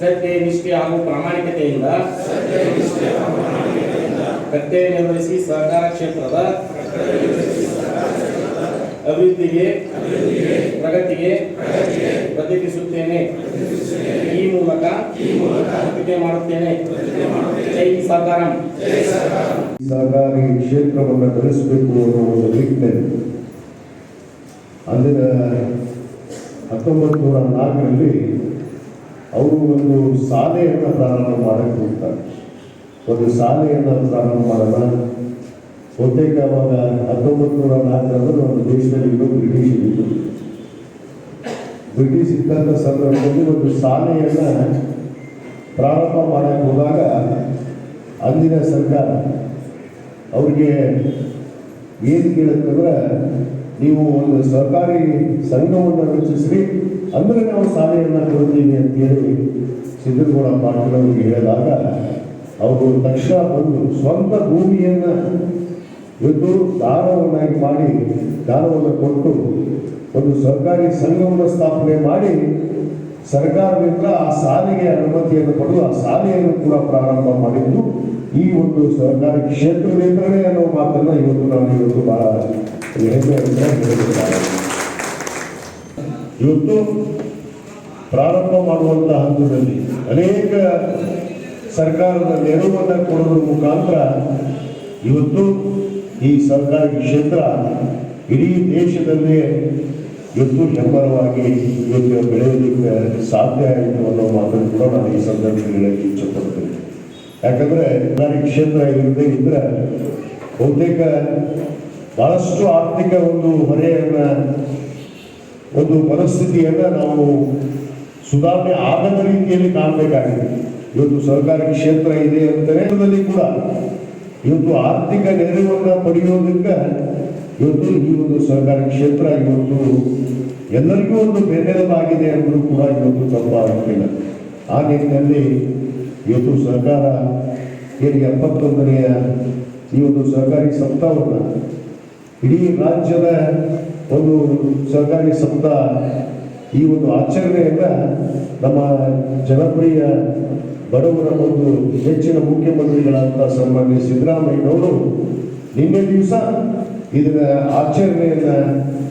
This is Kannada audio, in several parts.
ಸತ್ಯ ನಿಷ್ಠೆ ಹಾಗೂ ಪ್ರಾಮಾಣಿಕತೆಯಿಂದ ಕತ್ತೆ ನಿರ್ವಹಿಸಿ ಸಹಕಾರ ಕ್ಷೇತ್ರದ ಅಭಿವೃದ್ಧಿಗೆ, ಪ್ರಗತಿಗೆ ಪ್ರತಿಕ್ರಿಯಿಸುತ್ತೇನೆ. ಈ ಮೂಲಕ ಪ್ರತಿಜ್ಞೆ ಮಾಡುತ್ತೇನೆ. ಜೈ ಸಹಕಾರ. ಸಹಕಾರಿ ಕ್ಷೇತ್ರವನ್ನು ಬೆಳೆಸಬೇಕು ಅನ್ನೋ ಒಂದು ಅಂದಿನ ಹತ್ತೊಂಬತ್ತು ನೂರ ನಾಲ್ಕರಲ್ಲಿ ಅವರು ಒಂದು ಶಾಲೆಯನ್ನು ಪ್ರಾರಂಭ ಮಾಡಕ್ಕೆ ಹೋಗ್ತಾರೆ. ಒಂದು ಶಾಲೆಯನ್ನು ಪ್ರಾರಂಭ ಮಾಡೋಣ ಬಹುತೇಕ ಅವಾಗ ಹತ್ತೊಂಬತ್ತು ನೂರ ನಾಲ್ಕರಲ್ಲಿ ಒಂದು ದೇಶದಲ್ಲಿ ಇದ್ದು ಬ್ರಿಟಿಷ್ ಇದ್ದು ಬ್ರಿಟಿಷ್ ಇದ್ದಂಥ ಸಂದರ್ಭದಲ್ಲಿ ಒಂದು ಶಾಲೆಯನ್ನು ಪ್ರಾರಂಭ ಮಾಡಕ್ಕೆ ಹೋದಾಗ ಅಂದಿನ ಸರ್ಕಾರ ಅವ್ರಿಗೆ ಏನು ಕೇಳುತ್ತಂದ್ರೆ ನೀವು ಒಂದು ಸರ್ಕಾರಿ ಸಂಘವನ್ನು ರಚಿಸಿರಿ, ಅಂದರೆ ನಾವು ಶಾಲೆಯನ್ನು ಕೊಡ್ತೀವಿ ಅಂತೇಳಿ ಹೇಳಿ ಪಾಟೀಲ್ ಹೇಳಿದಾಗ, ಅವರು ತಕ್ಷಣ ಬಂದು ಸ್ವಂತ ಭೂಮಿಯನ್ನು ಇವತ್ತು ದಾರವನ್ನಾಗಿ ಮಾಡಿ, ದಾನವನ್ನು ಕೊಟ್ಟು ಒಂದು ಸರ್ಕಾರಿ ಸಂಘವನ್ನು ಸ್ಥಾಪನೆ ಮಾಡಿ, ಸರ್ಕಾರದಿಂದ ಆ ಸಾಲಿಗೆ ಅನುಮತಿಯನ್ನು ಪಡೆದು ಆ ಶಾಲೆಯನ್ನು ಕೂಡ ಪ್ರಾರಂಭ ಮಾಡಿದ್ದು ಈ ಒಂದು ಸರ್ಕಾರಿ ಕ್ಷೇತ್ರದಿಂದಲೇ ಅನ್ನೋ ಮಾತನ್ನು ಇವತ್ತು ನಾನು ಇವತ್ತು ಬಹಳ ಇವತ್ತು ಪ್ರಾರಂಭ ಮಾಡುವಂಥ ಹಂತದಲ್ಲಿ ಅನೇಕ ಸರ್ಕಾರದ ನೆರವನ್ನು ಕೊಡೋದ್ರ ಮುಖಾಂತರ ಇವತ್ತು ಈ ಸರ್ಕಾರಿ ಕ್ಷೇತ್ರ ಇಡೀ ದೇಶದಲ್ಲೇ ಇವತ್ತು ಹೆಮ್ಮರವಾಗಿ ಇವತ್ತು ಬೆಳೆಯಲಿಕ್ಕೆ ಸಾಧ್ಯ ಆಯಿತು ಅನ್ನೋ ಮಾತನ್ನು ಕೂಡ ನಾನು ಈ ಸಂದರ್ಭದಲ್ಲಿ ಹೇಳಕ್ಕೆ ಇಚ್ಛಪಡ್ತೀನಿ. ಯಾಕಂದರೆ ಸರ್ಕಾರಿ ಕ್ಷೇತ್ರ ಇಲ್ಲದೆ ಇದ್ದರೆ ಬಹುತೇಕ ಬಹಳಷ್ಟು ಆರ್ಥಿಕ ಒಂದು ಹೊರೆಯನ್ನ, ಒಂದು ಪರಿಸ್ಥಿತಿಯನ್ನು ನಾವು ಸುಧಾರಣೆ ಆಗದ ರೀತಿಯಲ್ಲಿ ಕಾಣಬೇಕಾಗಿದೆ. ಇವತ್ತು ಸರ್ಕಾರಿ ಕ್ಷೇತ್ರ ಇದೆ ಅಂತಲೇ ಕೂಡ ಇವತ್ತು ಆರ್ಥಿಕ ನೆರವನ್ನು ಪಡೆಯೋದಕ್ಕೆ ಇವತ್ತು ಈ ಒಂದು ಸರ್ಕಾರಿ ಕ್ಷೇತ್ರ ಇವತ್ತು ಎಲ್ಲರಿಗೂ ಒಂದು ಬೆನ್ನೆಲುಬಾಗಿದೆ ಅನ್ನೋದು ಕೂಡ ಇವತ್ತು ತಪ್ಪಾಗುತ್ತಿಲ್ಲ. ಆ ನಿಟ್ಟಿನಲ್ಲಿ ಇವತ್ತು ಸರ್ಕಾರ ಏನು ಎಪ್ಪತ್ತೊಂದನೆಯ ಈ ಒಂದು ಸರ್ಕಾರಿ ಸಪ್ತಾಹವನ್ನು ಇಡೀ ರಾಜ್ಯದ ಒಂದು ಸರ್ಕಾರಿ ಸಪ್ತಾಹ ಈ ಒಂದು ಆಚರಣೆಯನ್ನ ನಮ್ಮ ಜನಪ್ರಿಯ ಬಡವರ ಒಂದು ಹೆಚ್ಚಿನ ಮುಖ್ಯಮಂತ್ರಿಗಳಂತ ಸನ್ಮಾನ್ಯ ಸಿದ್ದರಾಮಯ್ಯನವರು ನಿನ್ನೆ ದಿವಸ ಇದರ ಆಚರಣೆಯನ್ನ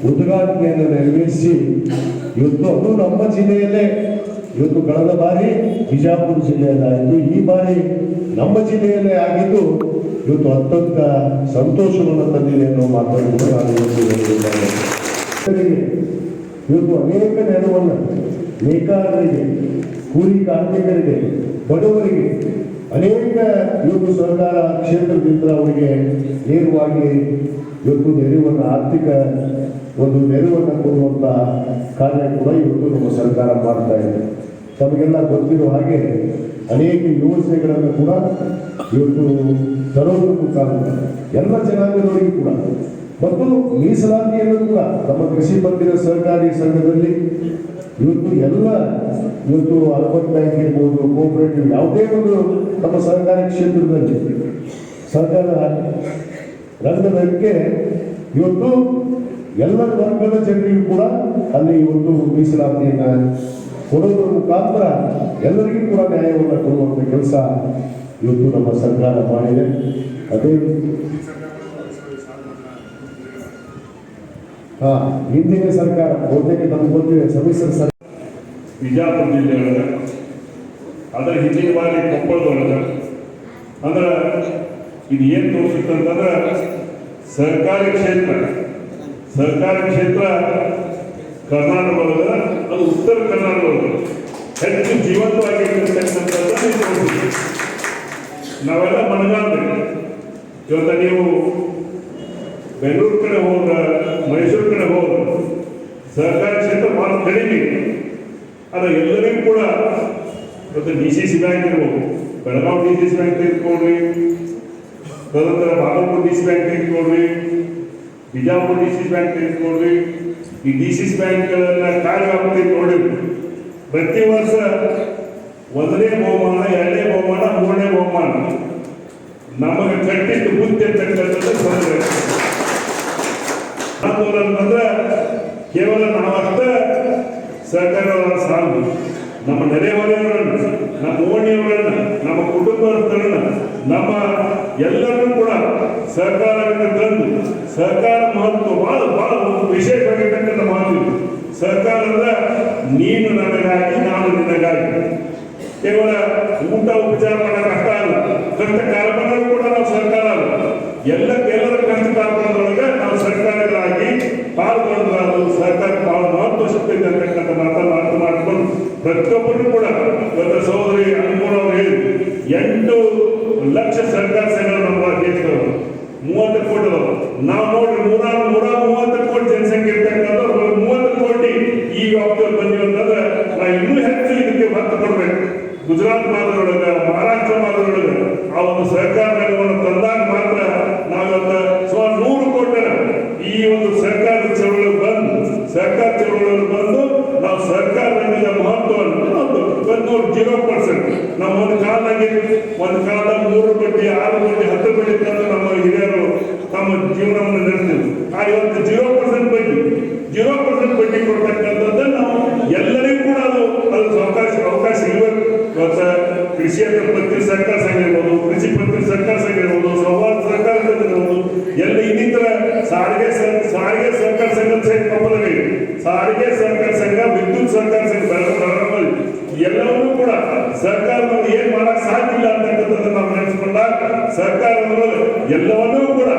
ಉದ್ಘಾಟನೆಯನ್ನು ನೆರವೇರಿಸಿ, ಇವತ್ತು ನಮ್ಮ ಜಿಲ್ಲೆಯಲ್ಲೇ ಇವತ್ತು ಕಳೆದ ಬಾರಿ ಬಿಜಾಪುರ ಜಿಲ್ಲೆಯಲ್ಲಾಯಿತು ಈ ಬಾರಿ ನಮ್ಮ ಜಿಲ್ಲೆಯಲ್ಲೇ ಆಗಿದ್ದು, ಇವತ್ತು ಅತ್ಯಂತ ಸಂತೋಷವನ್ನು ತಂದಿದೆ ಅನ್ನೋ ಮಾತನ್ನು ನಾನು. ಇವತ್ತು ಅನೇಕ ನೆರವನ್ನು ನೇಕಾರರಿಗೆ, ಕೂಲಿ ಕಾರ್ಮಿಕರಿಗೆ, ಬಡವರಿಗೆ, ಅನೇಕ ಇವತ್ತು ಸರ್ಕಾರ ಕ್ಷೇತ್ರದಿಂದ ಅವರಿಗೆ ನೇರವಾಗಿ ಇವತ್ತು ನೆರವನ್ನು, ಆರ್ಥಿಕ ಒಂದು ನೆರವನ್ನು ಕೊಡುವಂತಹ ಕಾರ್ಯ ಕೂಡ ಇವತ್ತು ನಮ್ಮ ಸರ್ಕಾರ ಮಾಡ್ತಾ ಇದೆ ತಮಗೆಲ್ಲ ಗೊತ್ತಿರುವ ಹಾಗೆ ಅನೇಕ ಯೋಜನೆಗಳನ್ನು ಕೂಡ ಇವತ್ತು ತರೋದ್ರ ಮುಖಾಂತರ ಎಲ್ಲ ಜನಾಂಗದವರಿಗೂ ಕೂಡ. ಮತ್ತು ಮೀಸಲಾತಿಯನ್ನು ಕೂಡ ನಮ್ಮ ಕೃಷಿ ಪತ್ತಿನ ಸಹಕಾರಿ ಸಂಘದಲ್ಲಿ ಇವತ್ತು ಎಲ್ಲ ಇವತ್ತು ಅರ್ಬನ್ ಬ್ಯಾಂಕ್ ಇರ್ಬೋದು, ಕೋಪರೇಟಿವ್ ಯಾವುದೇ ಒಂದು ನಮ್ಮ ಸಹಕಾರಿ ಕ್ಷೇತ್ರದಲ್ಲಿ ಸಹಕಾರ ರಂಗದಕ್ಕೆ ಇವತ್ತು ಎಲ್ಲ ವರ್ಗದ ಜನರಿಗೂ ಕೂಡ ಅಲ್ಲಿ ಇವತ್ತು ಮೀಸಲಾತಿಯನ್ನ ಕೊಡೋದ್ರ ಮುಖಾಂತರ ಎಲ್ಲರಿಗೂ ಕೂಡ ನ್ಯಾಯವನ್ನು ಕೊಡುವಂತ ಕೆಲಸ ಇವತ್ತು ನಮ್ಮ ಸರ್ಕಾರ ಮಾಡಿದೆ. ಅದೇ ಹಾಂ, ಹಿಂದಿನ ಸರ್ಕಾರ, ಬಹುತೇಕ ನಮ್ಗೆ ಗೊತ್ತಿದೆ ಸಮ್ಮಿಶ್ರ ಸರ್ಕಾರ. ಬಿಜಾಪುರ ಜಿಲ್ಲೆ ಅದರ ಹಿಂದಿನ ಬಾರಿ ಕೊಪ್ಪಳದೊಳಗ ಅಂದ್ರೆ ಇದು ಏನು ತೋರಿಸುತ್ತೆ ಅಂತಂದ್ರೆ ಸರ್ಕಾರಿ ಕ್ಷೇತ್ರ. ಸರ್ಕಾರಿ ಕ್ಷೇತ್ರ ಕರ್ನಾಟಕ ಒಳಗೆ ಅದು ಉತ್ತರ ಒಳಗೆ ಹೆಚ್ಚು ಜೀವಂತವಾಗಿರ್ತಕ್ಕಂಥದ್ದನ್ನು. ನಾವೆಲ್ಲ ಮನಗಾಡ್ಬೇಕು ಇವತ್ತು ನೀವು ಬೆಂಗಳೂರು ಕಡೆ ಹೋದ ಮೈಸೂರು ಕಡೆ ಹೋದ ಸಹಕಾರಿ ಕ್ಷೇತ್ರ ಭಾಳ ಕಡಿಮೆ. ಅದು ಎಲ್ಲರಿಗೂ ಕೂಡ ಇವತ್ತು ಡಿ ಸಿ ಸಿ ಬ್ಯಾಂಕ್ ಇರ್ಬೋದು. Belagavi D C C bank ತೆಗೆದುಕೊಳ್ರಿ ತದನಂತರ Bagalkot D C bank ತೆಗೆದುಕೊಳ್ರಿ Bijapur D C bank ತೆಗೆದುಕೊಳ್ರಿ ಈ ಡಿ ಸಿ ಬ್ಯಾಂಕ್ಗಳನ್ನ ಕಾರ್ಯವ್ಯಾಪ್ತಿ ನೋಡಿ. ಪ್ರತಿ ವರ್ಷ ಒಂದನೇ ಬಹುಮಾನ ಎರಡನೇ ಬಹುಮಾನ, ಮೂರನೇ ಬಹುಮಾನ. ನಮಗೆ ಕಟ್ಟಿಟ್ಟು ಬುದ್ಧಿ ಅಂತಕ್ಕಂಥದ್ದು ತೊಂದರೆ. ಕೇವಲ ನಾವಷ್ಟ ಸರ್ಕಾರ ಸಾಲು ನಮ್ಮ ನೆರೆಹೊರೆಯವರನ್ನ, ನಮ್ಮ ಓಣಿಯವರನ್ನು, ನಮ್ಮ ಕುಟುಂಬಸ್ಥರನ್ನ ನಮ್ಮ ಎಲ್ಲರೂ ಕೂಡ ಸರ್ಕಾರದಿಂದ ತಂದು ಸರ್ಕಾರ ಮಹತ್ವ ಬಹಳ ಬಹಳ ಒಂದು ವಿಶೇಷವಾಗಿರ್ತಕ್ಕಂಥ ಇದು. ಸಹಕಾರ ಅಂದ್ರೆ ನೀನು ನನಗಾಗಿ, ನಾನು ನಿನಗಾಗಿ. ಕೇವಲ ಊಟ, ಉಪಚಾರ ಮಾಡೋ ಕಷ್ಟ ಅಲ್ಲ. ಕಷ್ಟ ಕಾರ್ಯಕ್ರಮಗಳು ಕೂಡ ನಾವು ಸರ್ಕಾರ ಅಲ್ಲ. ಎಲ್ಲ ಎಲ್ಲರ ಕಷ್ಟ ಕಾರ್ಯಕ್ರಮದೊಳಗೆ ನಾವು ಸರ್ಕಾರಗಳಾಗಿ ಪಾಲ್ಗೊಂಡು ಸರ್ಕಾರ ಬಹಳ ಮಹತ್ವ ಶಕ್ತಿ ಅಂತಕ್ಕಂಥ ಮಾತನ್ನು ಅರ್ಥ ಮಾಡಿಕೊಂಡು ಪ್ರತಿಯೊಬ್ಬರು ಕೂಡ purchase ಸಾರಿಗೆ ಸರ್ಕಾರ ಸಂಘ, ವಿದ್ಯುತ್ ಸರ್ಕಾರ ಸಂಘ ಬೆಳಗಾವಿ ಎಲ್ಲವನ್ನೂ ಕೂಡ ಸರ್ಕಾರದವರು ಏನ್ ಮಾಡಕ್ ಸಾಧ್ಯ ಇಲ್ಲ ಅಂತಕ್ಕಂಥದ್ದು ನಾವು ನೆನೆಸ್ಕೊಂಡಾಗ ಸರ್ಕಾರದವರು ಎಲ್ಲವನ್ನೂ ಕೂಡ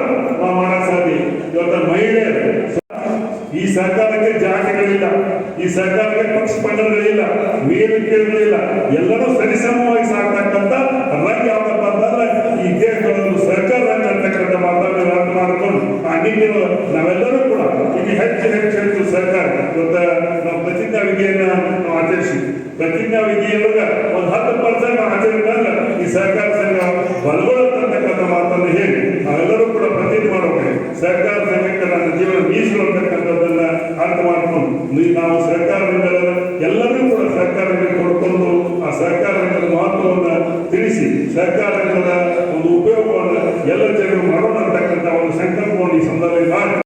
ನಾವು ಮಾಡಕ್ ಸಾಧ್ಯ ಇವತ್ತ ಮಹಿಳೆಯರು ಈ ಸರ್ಕಾರಕ್ಕೆ ಜಾತಿಗಳಿಲ್ಲ, ಈ ಸರ್ಕಾರಕ್ಕೆ ಪಕ್ಷ ಪಂಗಡಗಳಿಲ್ಲ ವೇದಿಕೆಗಳಿಲ್ಲ ಎಲ್ಲರೂ ಸರಿಸಮವಾಗಿ ಸಾಕ್ತಕ್ಕಂಥ ರಂಗ ಯಾವ್ದಪ್ಪ ಅಂತಂದ್ರೆ ಈ ದೇಶದೊಳಗೆ ಸರ್ಕಾರ ರಂಗ ಅಂತಕ್ಕಂಥ ಮಾತಾಡಿ ಮಾಡ್ಕೊಂಡು ಆ ನಾವೆಲ್ಲರೂ ಕೂಡ ಇಲ್ಲಿ ಹೆಚ್ಚು ಹೆಚ್ಚು ಹೆಚ್ಚು ಸರ್ಕಾರ ಇವತ್ತ ನಾವು ಪ್ರತಿಜ್ಞಾ ವಿಧಿಯನ್ನ ನಾವು ಆಚರಿಸಿ ಪ್ರತಿಜ್ಞಾ ವಿಧಿಯೊಳಗ ಒಂದು ಹತ್ತು ಪರ್ಸೆಂಟ್ ಆಚರಣೆ ಈ ಸರ್ಕಾರ ಸಂಘ ಬಲಗೊಳ್ಳುತ್ತಕ್ಕಂಥ ಮಾತನ್ನು ಹೇಳಿ ನಾವೆಲ್ಲರೂ ಕೂಡ ಪ್ರತಿಜ್ಞೆ ಮಾಡಬೇಕು ಸರ್ಕಾರ ಸಂಘಕ್ಕೆ ನನ್ನ ಜೀವನ ಮೀಸಲು ಅಂತಕ್ಕಂಥದ್ದನ್ನ ಅರ್ಥ ಮಾಡ್ಕೊಂಡು ನೀ- ನಾವು ಸರ್ಕಾರದಿಂದ ಎಲ್ಲರೂ